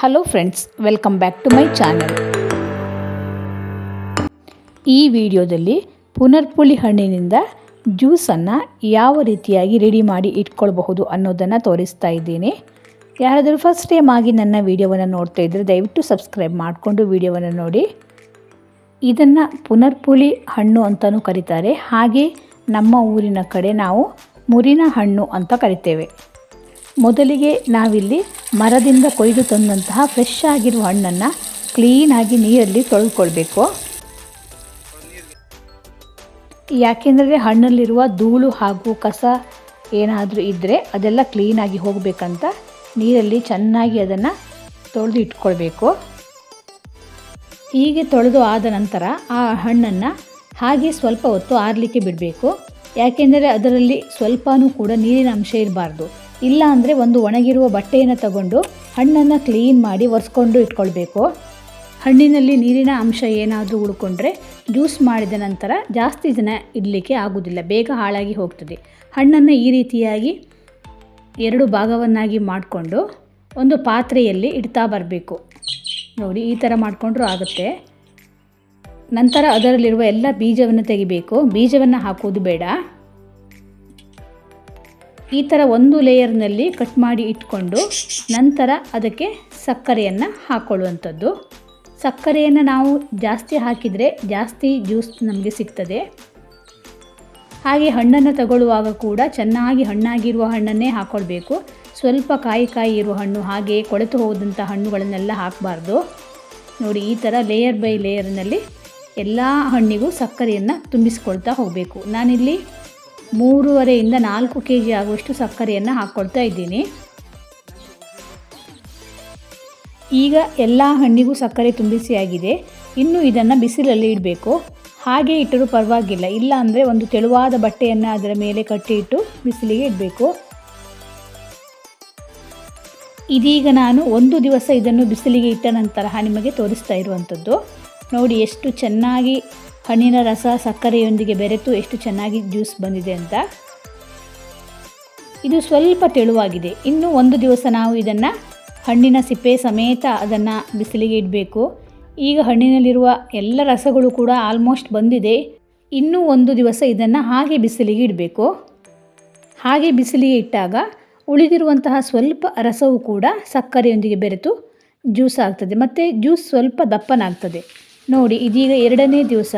Hello friends welcome back to my channel ಈ ವಿಡಿಯೋದಲ್ಲಿ ಪುನರ್ಪುಳಿ ಹಣ್ಣಿನಿಂದ ಜ್ಯೂಸನ್ನು ಯಾವ ರೀತಿಯಾಗಿ ರೆಡಿ ಮಾಡಿ ಇಟ್ಕೊಳ್ಬಹುದು ಅನ್ನೋದನ್ನು ತೋರಿಸ್ತಾ ಇದ್ದೀನಿ. ಯಾರಾದರೂ ಫಸ್ಟ್ ಟೈಮ್ ಆಗಿ ನನ್ನ ವಿಡಿಯೋವನ್ನು ನೋಡ್ತಾ ಇದ್ದರೆ ದಯವಿಟ್ಟು ಸಬ್ಸ್ಕ್ರೈಬ್ ಮಾಡಿಕೊಂಡು ವಿಡಿಯೋವನ್ನು ನೋಡಿ. ಇದನ್ನು ಪುನರ್ಪುಳಿ ಹಣ್ಣು ಅಂತಲೂ ಕರೀತಾರೆ. ಹಾಗೆ ನಮ್ಮ ಊರಿನ ಕಡೆ ನಾವು ಮುರಿನ ಹಣ್ಣು ಅಂತ ಕರಿತೇವೆ. ಮೊದಲಿಗೆ ನಾವಿಲ್ಲಿ ಮರದಿಂದ ಕೊಯ್ದು ತಂದಂತಹ ಫ್ರೆಶ್ ಆಗಿರುವ ಹಣ್ಣನ್ನು ಕ್ಲೀನಾಗಿ ನೀರಲ್ಲಿ ತೊಳೆದುಕೊಳ್ಬೇಕು ಯಾಕೆಂದರೆ ಹಣ್ಣಲ್ಲಿರುವ ಧೂಳು ಹಾಗೂ ಕಸ ಏನಾದರೂ ಇದ್ದರೆ ಅದೆಲ್ಲ ಕ್ಲೀನಾಗಿ ಹೋಗಬೇಕಂತ ನೀರಲ್ಲಿ ಚೆನ್ನಾಗಿ ಅದನ್ನು ತೊಳೆದು ಇಟ್ಕೊಳ್ಬೇಕು. ಹೀಗೆ ತೊಳೆದು ಆದ ನಂತರ ಆ ಹಣ್ಣನ್ನು ಹಾಗೆ ಸ್ವಲ್ಪ ಹೊತ್ತು ಆರಲಿಕ್ಕೆ ಬಿಡಬೇಕು. ಯಾಕೆಂದರೆ ಅದರಲ್ಲಿ ಸ್ವಲ್ಪನೂ ಕೂಡ ನೀರಿನ ಅಂಶ ಇರಬಾರ್ದು. ಇಲ್ಲ ಅಂದರೆ ಒಂದು ಒಣಗಿರುವ ಬಟ್ಟೆಯನ್ನು ತಗೊಂಡು ಹಣ್ಣನ್ನು ಕ್ಲೀನ್ ಮಾಡಿ ಒರೆಸ್ಕೊಂಡು ಇಟ್ಕೊಳ್ಬೇಕು. ಹಣ್ಣಿನಲ್ಲಿ ನೀರಿನ ಅಂಶ ಏನಾದರೂ ಉಳ್ಕೊಂಡ್ರೆ ಜ್ಯೂಸ್ ಮಾಡಿದ ನಂತರ ಜಾಸ್ತಿ ದಿನ ಇಡಲಿಕ್ಕೆ ಆಗೋದಿಲ್ಲ, ಬೇಗ ಹಾಳಾಗಿ ಹೋಗ್ತದೆ. ಹಣ್ಣನ್ನು ಈ ರೀತಿಯಾಗಿ ಎರಡು ಭಾಗವನ್ನಾಗಿ ಮಾಡಿಕೊಂಡು ಒಂದು ಪಾತ್ರೆಯಲ್ಲಿ ಇಡ್ತಾ ಬರಬೇಕು. ನೋಡಿ, ಈ ಥರ ಮಾಡಿಕೊಂಡ್ರೂ ಆಗುತ್ತೆ. ನಂತರ ಅದರಲ್ಲಿರುವ ಎಲ್ಲ ಬೀಜವನ್ನು ತೆಗಿಬೇಕು. ಬೀಜವನ್ನು ಹಾಕೋದು ಬೇಡ. ಈ ಥರ ಒಂದು ಲೇಯರ್ನಲ್ಲಿ ಕಟ್ ಮಾಡಿ ಇಟ್ಕೊಂಡು ನಂತರ ಅದಕ್ಕೆ ಸಕ್ಕರೆಯನ್ನು ಹಾಕ್ಕೊಳ್ಳುವಂಥದ್ದು ಸಕ್ಕರೆಯನ್ನು ನಾವು ಜಾಸ್ತಿ ಹಾಕಿದರೆ ಜಾಸ್ತಿ ಜ್ಯೂಸ್ ನಮಗೆ ಸಿಗ್ತದೆ. ಹಾಗೆ ಹಣ್ಣನ್ನು ತಗೊಳ್ಳುವಾಗ ಕೂಡ ಚೆನ್ನಾಗಿ ಹಣ್ಣಾಗಿರುವ ಹಣ್ಣನ್ನೇ ಹಾಕ್ಕೊಳ್ಬೇಕು ಸ್ವಲ್ಪ ಕಾಯಿ ಕಾಯಿ ಇರುವ ಹಣ್ಣು, ಹಾಗೆ ಕೊಳೆತು ಹೋದಂಥ ಹಣ್ಣುಗಳನ್ನೆಲ್ಲ ಹಾಕಬಾರ್ದು. ನೋಡಿ, ಈ ಥರ ಲೇಯರ್ ಬೈ ಲೇಯರ್ನಲ್ಲಿ ಎಲ್ಲ ಹಣ್ಣಿಗೂ ಸಕ್ಕರೆಯನ್ನು ತುಂಬಿಸ್ಕೊಳ್ತಾ ಹೋಗಬೇಕು. ನಾನಿಲ್ಲಿ ಮೂರುವರೆಯಿಂದ ನಾಲ್ಕು ಕೆ ಜಿ ಆಗುವಷ್ಟು ಸಕ್ಕರೆಯನ್ನು ಹಾಕ್ಕೊಳ್ತಾ ಇದ್ದೀನಿ. ಈಗ ಎಲ್ಲ ಹಣ್ಣಿಗೂ ಸಕ್ಕರೆ ತುಂಬಿಸಿ ಆಗಿದೆ. ಇನ್ನು ಇದನ್ನು ಬಿಸಿಲಲ್ಲಿ ಇಡಬೇಕು. ಹಾಗೆ ಇಟ್ಟರೂ ಪರವಾಗಿಲ್ಲ. ಇಲ್ಲ ಅಂದರೆ ಒಂದು ತೆಳುವಾದ ಬಟ್ಟೆಯನ್ನು ಅದರ ಮೇಲೆ ಕಟ್ಟಿ ಇಟ್ಟು ಬಿಸಿಲಿಗೆ ಇಡಬೇಕು. ಇದೀಗ ನಾನು ಒಂದು ದಿವಸ ಇದನ್ನು ಬಿಸಿಲಿಗೆ ಇಟ್ಟ ನಂತರ ನಿಮಗೆ ತೋರಿಸ್ತಾ ಇರುವಂಥದ್ದು ನೋಡಿ ಎಷ್ಟು ಚೆನ್ನಾಗಿ ಹಣ್ಣಿನ ರಸ, ಸಕ್ಕರೆಯೊಂದಿಗೆ ಬೆರೆತು ಎಷ್ಟು ಚೆನ್ನಾಗಿ ಜ್ಯೂಸ್ ಬಂದಿದೆ ಅಂತ? ಇದು ಸ್ವಲ್ಪ ತೆಳುವಾಗಿದೆ. ಇನ್ನು ಒಂದು ದಿವಸ ನಾವು ಇದನ್ನು ಹಣ್ಣಿನ ಸಿಪ್ಪೆ ಸಮೇತ ಅದನ್ನು ಬಿಸಿಲಿಗೆ ಇಡಬೇಕು. ಈಗ ಹಣ್ಣಿನಲ್ಲಿರುವ ಎಲ್ಲ ರಸಗಳು ಕೂಡ ಆಲ್ಮೋಸ್ಟ್ ಬಂದಿದೆ. ಇನ್ನೂ ಒಂದು ದಿವಸ ಇದನ್ನು ಹಾಗೆ ಬಿಸಿಲಿಗೆ ಇಡಬೇಕು. ಹಾಗೆ ಬಿಸಿಲಿಗೆ ಇಟ್ಟಾಗ ಉಳಿದಿರುವಂತಹ ಸ್ವಲ್ಪ ರಸವು ಕೂಡ ಸಕ್ಕರೆಯೊಂದಿಗೆ ಬೆರೆತು ಜ್ಯೂಸ್ ಆಗ್ತದೆ. ಮತ್ತು ಜ್ಯೂಸ್ ಸ್ವಲ್ಪ ದಪ್ಪನಾಗ್ತದೆ. ನೋಡಿ ಇದೀಗ ಎರಡನೇ ದಿವಸ.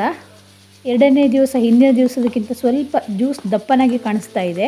ಎರಡನೇ ದಿವಸ ಹಿಂದಿನ ದಿವಸದಕ್ಕಿಂತ ಸ್ವಲ್ಪ ಜ್ಯೂಸ್ ದಪ್ಪನಾಗಿ ಕಾಣಿಸ್ತಾ ಇದೆ.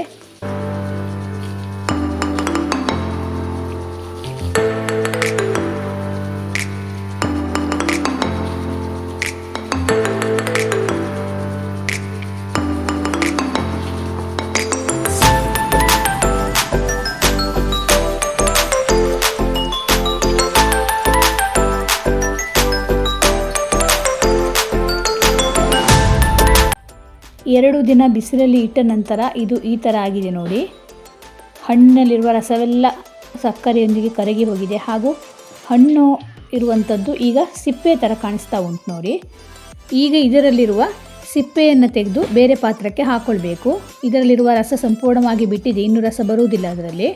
ಎರಡು ದಿನ ಬಿಸಿಲಲ್ಲಿ ಇಟ್ಟ ನಂತರ ಇದು ಈ ಥರ ಆಗಿದೆ ನೋಡಿ. ಹಣ್ಣಲ್ಲಿರುವ ರಸವೆಲ್ಲ ಸಕ್ಕರೆಯೊಂದಿಗೆ ಕರಗಿ ಹೋಗಿದೆ ಹಾಗೂ ಹಣ್ಣು ಇರುವಂಥದ್ದು ಈಗ ಸಿಪ್ಪೆ ಥರ ಕಾಣಿಸ್ತಾ ಉಂಟು ನೋಡಿ. ಈಗ ಇದರಲ್ಲಿರುವ ಸಿಪ್ಪೆಯನ್ನು ತೆಗೆದು ಬೇರೆ ಪಾತ್ರಕ್ಕೆ ಹಾಕ್ಕೊಳ್ಬೇಕು ಇದರಲ್ಲಿರುವ ರಸ ಸಂಪೂರ್ಣವಾಗಿ ಬಿಟ್ಟಿದೆ, ಇನ್ನು ರಸ ಬರುವುದಿಲ್ಲ ಅದರಲ್ಲಿ.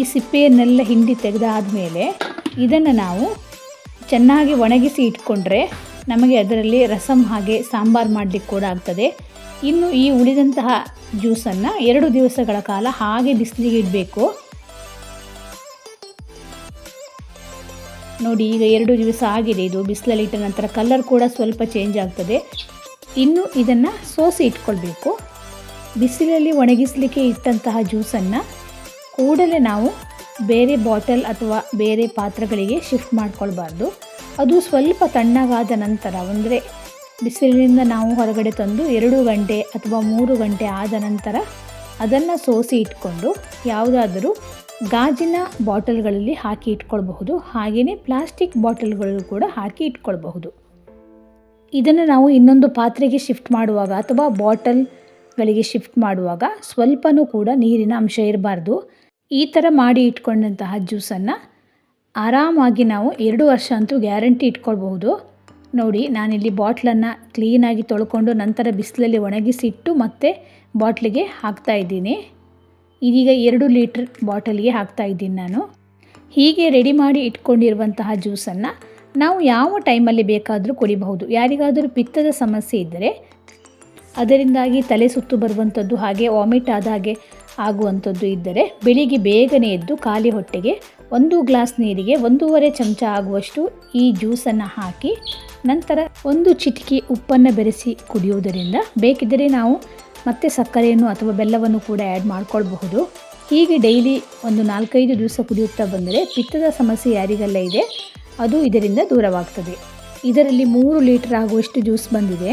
ಈ ಸಿಪ್ಪೆಯನ್ನೆಲ್ಲ ಹಿಂಡಿ ತೆಗೆದಾದ ಮೇಲೆ ಇದನ್ನು ನಾವು ಚೆನ್ನಾಗಿ ಒಣಗಿಸಿ ಇಟ್ಕೊಂಡ್ರೆ ನಮಗೆ ಅದರಲ್ಲಿ ರಸಂ ಹಾಗೆ ಸಾಂಬಾರು ಮಾಡಲಿಕ್ಕೆ ಕೂಡ ಆಗ್ತದೆ. ಇನ್ನು ಈ ಉಳಿದಂತಹ ಜ್ಯೂಸನ್ನು ಎರಡು ದಿವಸಗಳ ಕಾಲ ಹಾಗೆ ಬಿಸಿಲಿಗೆ ಇಡಬೇಕು. ನೋಡಿ, ಈಗ ಎರಡು ದಿವಸ ಆಗಿದೆ. ಇದು ಬಿಸಿಲಲ್ಲಿ ಇಟ್ಟ ನಂತರ ಕಲರ್ ಕೂಡ ಸ್ವಲ್ಪ ಚೇಂಜ್ ಆಗ್ತದೆ. ಇನ್ನು ಇದನ್ನು ಸೋಸಿ ಇಟ್ಕೊಳ್ಬೇಕು. ಬಿಸಿಲಲ್ಲಿ ಒಣಗಿಸಲಿಕ್ಕೆ ಇಟ್ಟಂತಹ ಜ್ಯೂಸನ್ನು ಕೂಡಲೇ ನಾವು ಬೇರೆ ಬಾಟಲ್ ಅಥವಾ ಬೇರೆ ಪಾತ್ರೆಗಳಿಗೆ ಶಿಫ್ಟ್ ಮಾಡ್ಕೊಳ್ಬಾರ್ದು. ಅದು ಸ್ವಲ್ಪ ತಣ್ಣಗಾದ ನಂತರ, ಅಂದರೆ ಬಿಸಿಲಿನಿಂದ ನಾವು ಹೊರಗಡೆ ತಂದು ಎರಡು ಗಂಟೆ ಅಥವಾ ಮೂರು ಗಂಟೆ ಆದ ನಂತರ ಅದನ್ನು ಸೋಸಿ ಇಟ್ಕೊಂಡು ಯಾವುದಾದರೂ ಗಾಜಿನ ಬಾಟಲ್ಗಳಲ್ಲಿ ಹಾಕಿ ಇಟ್ಕೊಳ್ಬಹುದು. ಹಾಗೆಯೇ ಪ್ಲಾಸ್ಟಿಕ್ ಬಾಟಲ್ಗಳು ಕೂಡ ಹಾಕಿ ಇಟ್ಕೊಳ್ಬಹುದು. ಇದನ್ನು ನಾವು ಇನ್ನೊಂದು ಪಾತ್ರೆಗೆ ಶಿಫ್ಟ್ ಮಾಡುವಾಗ ಅಥವಾ ಬಾಟಲ್ಗಳಿಗೆ ಶಿಫ್ಟ್ ಮಾಡುವಾಗ ಸ್ವಲ್ಪನೂ ಕೂಡ ನೀರಿನ ಅಂಶ ಇರಬಾರ್ದು. ಈ ಥರ ಮಾಡಿ ಇಟ್ಕೊಂಡಂತಹ ಜ್ಯೂಸನ್ನು ಆರಾಮಾಗಿ ನಾವು ಎರಡು ವರ್ಷ ಅಂತೂ ಗ್ಯಾರಂಟಿ ಇಟ್ಕೊಳ್ಬಹುದು. ನೋಡಿ, ನಾನಿಲ್ಲಿ ಬಾಟ್ಲನ್ನು ಕ್ಲೀನಾಗಿ ತೊಳ್ಕೊಂಡು ನಂತರ ಬಿಸಿಲಲ್ಲಿ ಒಣಗಿಸಿಟ್ಟು ಮತ್ತೆ ಬಾಟ್ಲಿಗೆ ಹಾಕ್ತಾ ಇದ್ದೀನಿ. ಇದೀಗ ಎರಡು ಲೀಟ್ರ್ ಬಾಟಲಿಗೆ ಹಾಕ್ತಾ ಇದ್ದೀನಿ ನಾನು. ಹೀಗೆ ರೆಡಿ ಮಾಡಿ ಇಟ್ಕೊಂಡಿರುವಂತಹ ಜ್ಯೂಸನ್ನು ನಾವು ಯಾವ ಟೈಮಲ್ಲಿ ಬೇಕಾದರೂ ಕುಡಿಬಹುದು. ಯಾರಿಗಾದರೂ ಪಿತ್ತದ ಸಮಸ್ಯೆ ಇದ್ದರೆ ಅದರಿಂದಾಗಿ ತಲೆ ಸುತ್ತು ಬರುವಂಥದ್ದು ಹಾಗೆ ವಾಮಿಟ್ ಆದ ಹಾಗೆ ಆಗುವಂಥದ್ದು ಇದ್ದರೆ ಬೆಳಿಗ್ಗೆ ಬೇಗನೆ ಎದ್ದು ಖಾಲಿ ಹೊಟ್ಟೆಗೆ ಒಂದು ಗ್ಲಾಸ್ ನೀರಿಗೆ ಒಂದೂವರೆ ಚಮಚ ಆಗುವಷ್ಟು ಈ ಜ್ಯೂಸನ್ನು ಹಾಕಿ ನಂತರ ಒಂದು ಚಿಟಿಕೆ ಉಪ್ಪನ್ನು ಬೆರೆಸಿ ಕುಡಿಯುವುದರಿಂದ ಬೇಕಿದ್ದರೆ ನಾವು ಮತ್ತೆ ಸಕ್ಕರೆಯನ್ನು ಅಥವಾ ಬೆಲ್ಲವನ್ನು ಕೂಡ ಆ್ಯಡ್ ಮಾಡ್ಕೊಳ್ಬಹುದು. ಹೀಗೆ ಡೈಲಿ ಒಂದು ನಾಲ್ಕೈದು ದಿವಸ ಕುಡಿಯುತ್ತಾ ಬಂದರೆ ಪಿತ್ತದ ಸಮಸ್ಯೆ ಯಾರಿಗೆಲ್ಲ ಇದೆ, ಅದು ಇದರಿಂದ ದೂರವಾಗ್ತದೆ. ಇದರಲ್ಲಿ ಮೂರು ಲೀಟರ್ ಆಗುವಷ್ಟು ಜ್ಯೂಸ್ ಬಂದಿದೆ.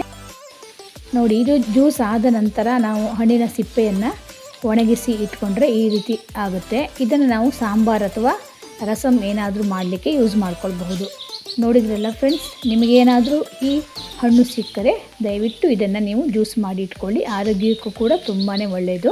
ನೋಡಿ, ಇದು ಜ್ಯೂಸ್ ಆದ ನಂತರ ನಾವು ಹಣ್ಣಿನ ಸಿಪ್ಪೆಯನ್ನು ಒಣಗಿಸಿ ಇಟ್ಕೊಂಡ್ರೆ ಈ ರೀತಿ ಆಗುತ್ತೆ. ಇದನ್ನು ನಾವು ಸಾಂಬಾರ್ ಅಥವಾ ರಸಮ್ ಏನಾದರೂ ಮಾಡಲಿಕ್ಕೆ ಯೂಸ್ ಮಾಡ್ಕೊಳ್ಬಹುದು. ನೋಡಿದ್ರಲ್ಲ ಫ್ರೆಂಡ್ಸ್ ನಿಮಗೇನಾದರೂ ಈ ಹಣ್ಣು ಸಿಕ್ಕರೆ ದಯವಿಟ್ಟು ಇದನ್ನು ನೀವು ಜ್ಯೂಸ್ ಮಾಡಿ ಇಟ್ಕೊಳ್ಳಿ. ಆರೋಗ್ಯಕ್ಕೂ ಕೂಡ ತುಂಬಾ ಒಳ್ಳೆಯದು